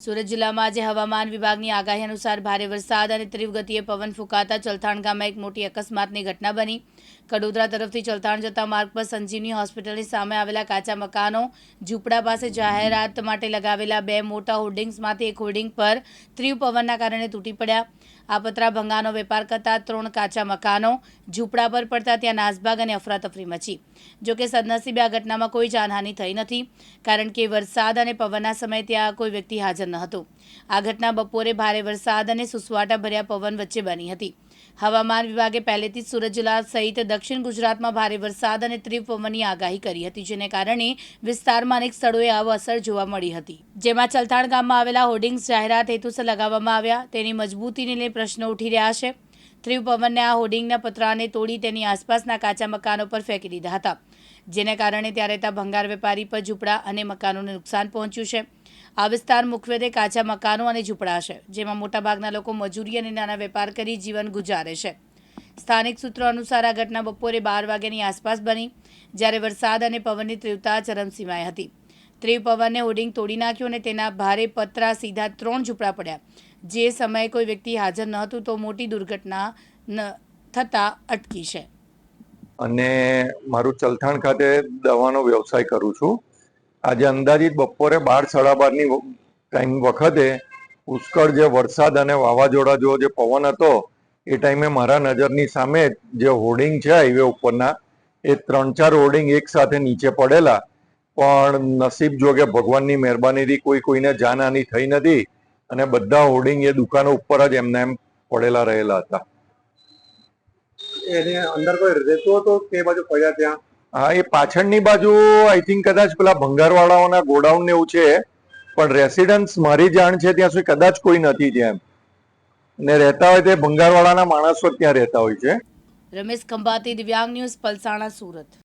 સુરત જિલ્લામાં આજે હવામાન વિભાગની આગાહી અનુસાર ભારે વરસાદ અને તીવ્ર ગતિએ પવન ફૂંકાતા ચલથાણ ગામમાં એક મોટી અકસ્માતની ઘટના બની. કડોદરા તરફથી ચલથાણ જતા માર્ગ પર સંજીવની હોસ્પિટલની સામે આવેલા કાચા મકાનો ઝૂંપડા પાસે જાહેરાત માટે લગાવેલા બે મોટા હોર્ડિંગ્સમાંથી એક હોર્ડિંગ પર તીવ્ર પવનના કારણે તૂટી પડ્યા. આ પતરા ભંગાનો વેપાર કરતા ત્રણ કાચા મકાનો ઝૂંપડા પર પડતા ત્યાં નાસભાગ અને અફરાતફરી મચી. જોકે સદનસીબે આ ઘટનામાં કોઈ જાનહાનિ થઈ નથી, કારણ કે વરસાદ અને પવનના સમયે ત્યાં કોઈ વ્યક્તિ હાજર ન હતો. આ ઘટના બપોરે ભારે વરસાદ અને સુસવાટા ભર્યા પવન વચ્ચે બની હતી. હવામાન વિભાગે પહેલેથી જ સુરત જિલ્લા સહિત દક્ષિણ ગુજરાતમાં ભારે વરસાદ અને તીવ્ર પવનની આગાહી કરી હતી, જેને કારણે વિસ્તારમાં અનેક સ્થળોએ આવો અસર જોવા મળી હતી. જેમાં ચલથાણ ગામમાં આવેલા હોર્ડિંગ્સ જાહેરાત હેતુસર લગાવવામાં આવ્યા. તેની મજબૂતીને લઈ પ્રશ્નો ઉઠી રહ્યા છે. તીવ્ર પવનને આ હોર્ડિંગના પતરાને તોડી તેની આસપાસના કાચા મકાનો પર ફેંકી દીધા હતા. જેને કારણે ત્યાં રહેતા ભંગાર વેપારી પર ઝૂંપડા અને મકાનોને નુકસાન પહોંચ્યું છે. આ વિસ્તાર મુખ્યત્વે કાચા મકાનો અને ઝૂંપડા છે, જેમાં મોટાભાગના લોકો મજૂરી અને નાના વેપાર કરી જીવન ગુજારે છે. સ્થાનિક સૂત્રો અનુસાર આ ઘટના બપોરે બાર વાગ્યાની આસપાસ બની, જ્યારે વરસાદ અને પવનની તીવ્રતા ચરમસીમાએ હતી. તીવ્ર પવને હોર્ડિંગ તોડી નાખ્યું અને તેના ભારે પતરા સીધા ત્રણ ઝૂંપડા પડ્યા. જે સમયે કોઈ વ્યક્તિ હાજર ન હતું તો મોટી દુર્ઘટના થતાં અટકી છે. અને મારું ચલથાણ ખાતે દવાનો વ્યવસાય કરું છું. આજે અંદાજિત બપોરે બાર સાડા બારની ટાઈમ વખતે પુષ્કળ જે વરસાદ અને વાવાઝોડા જેવો જે પવન હતો, એ ટાઈમે મારા નજરની સામે જે હોર્ડિંગ છે હાઈવે ઉપરના, એ ત્રણ ચાર હોર્ડિંગ એક સાથે નીચે પડેલા પણ નસીબ જોગે ભગવાનની મહેરબાનીથી કોઈ કોઈને જાનહાની થઈ નથી અને બધા હોર્ડિંગ એ દુકાનો ઉપર જ એમને એમ પડેલા રહેલા હતા. એને અંદર કોઈ રહેતો હતો કે બાજુ પડ્યા ત્યાં? હા એ પાછળની બાજુ આઈ થિંક કદાચ પેલા ભંગારવાળાઓના ગોડાઉન ને એવું છે પણ રેસિડન્સ મારી જાણ છે ત્યાં સુધી કદાચ કોઈ નથી ત્યાં ને રહેતા હોય તે ભંગારવાળાના માણસો જ ત્યાં રહેતા હોય છે. રમેશ ખંભાતી દિવ્યાંગ ન્યૂઝ પલસાણા સુરત.